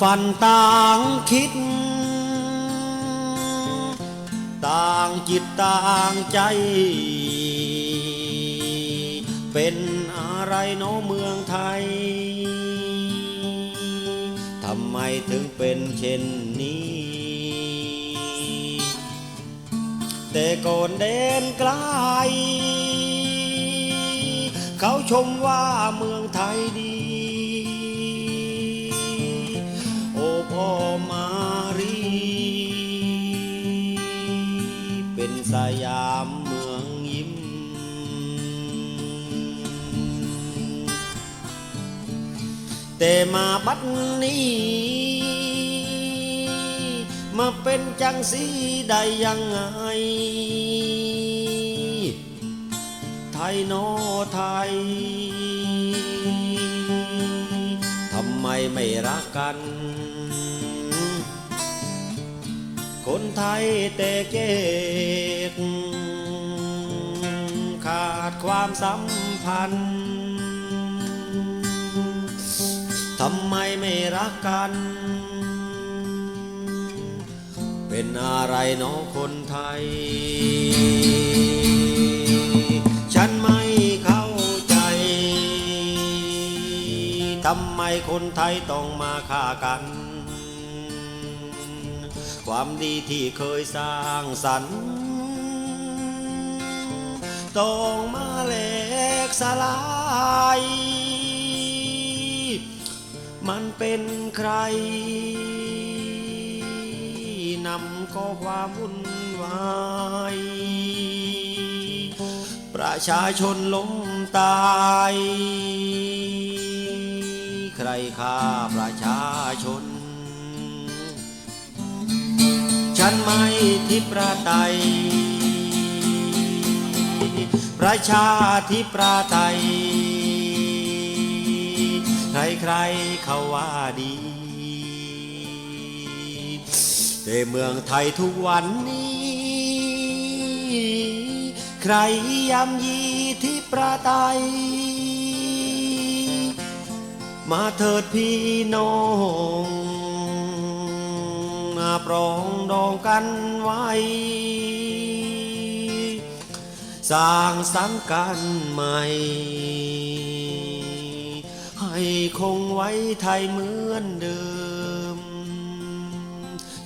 ฝันต่างคิด ต่างจิตต่างใจ เป็นอะไรเนาะเมืองไทย ทำไมถึงเป็นเช่นนี้ แต่ก่อนเดินไกล เขาชมว่าเมืองไทยดี สยามเมืองยิ้ม แต่มาบัดนี้ มาเป็นจังสีได้ยังไง ไทยโนไทย ทำไมไม่รักกันคนไทยแต่เก๊ก ความสัมพันธ์ทำไมไม่รักกัน เป็นอะไรเน้องคนไทย ฉันไม่เข้าใจ ทำไมคนไทยต้องมาฆ่ากัน ความดีที่เคยสร้างสรรค์ ต้องมาแหลกสลาย มันเป็นใคร นำข้อความวุ่นวาย ประชาชนล้มตาย ใครฆ่าประชาชน ฉันไม่ทิประไตย ประชาธิปไตยใครๆเขาว่าดีแต่เมืองไทยทุกวันนี้ ใครยำยีที่ประไตยมาเถิดพี่น้องมาปรองดองกันไว้ สร้างสังกันใหม่ ให้คงไว้ไทยเหมือนเดิม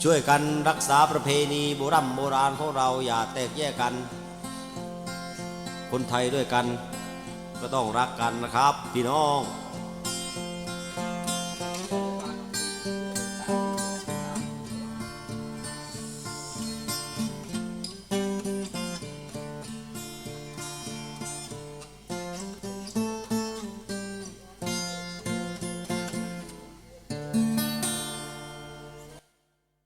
ช่วยกันรักษาประเพณีโบรำโบราณของเราอย่าแตกแยกกัน คนไทยด้วยกัน ก็ต้องรักกันนะครับ พี่น้อง